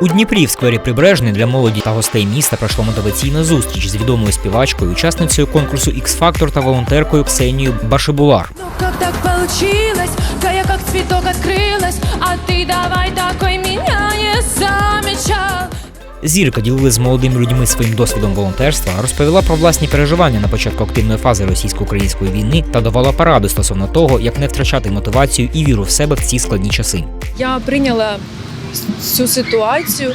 У Дніпрі в сквері Прибережний для молоді та гостей міста пройшла мотиваційна зустріч з відомою співачкою, учасницею конкурсу X-Factor та волонтеркою Ксенією Башибулар. Ну как так получилось, я как цветок открылась, а ты давай такой меня не замечал. Зірка ділилась з молодими людьми своїм досвідом волонтерства, розповіла про власні переживання на початку активної фази російсько-української війни та давала поради стосовно того, як не втрачати мотивацію і віру в себе в ці складні часи. Я прийняла цю ситуацію,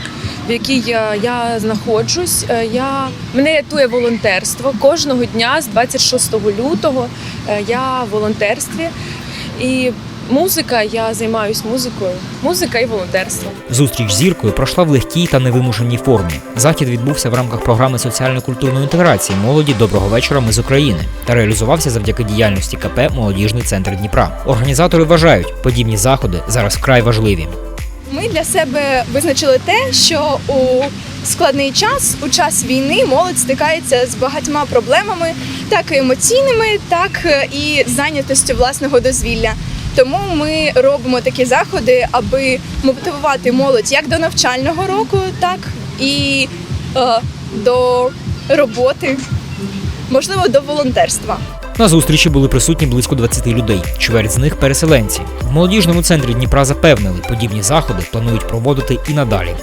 в якій я, я знаходжусь. Е, Я, мене рятує волонтерство. Кожного дня з 26 лютого е, я в волонтерстві. І музика, я займаюся музикою. Музика і волонтерство. Зустріч з зіркою пройшла в легкій та невимушеній формі. Захід відбувся в рамках програми соціально-культурної інтеграції молоді Доброго вечора. Ми з України та реалізувався завдяки діяльності КП Молодіжний центр Дніпра. Організатори вважають, подібні заходи зараз вкрай важливі. Ми для себе визначили те, що у складний час, у час війни, молодь стикається з багатьма проблемами, так і емоційними, так і зайнятостю власного дозвілля. Тому ми робимо такі заходи, аби мотивувати молодь як до навчального року, так і е, до роботи, можливо, до волонтерства. На зустрічі були присутні близько 20 людей. Чверть з них переселенці. В молодіжному центрі Дніпра запевнили, подібні заходи планують проводити і надалі.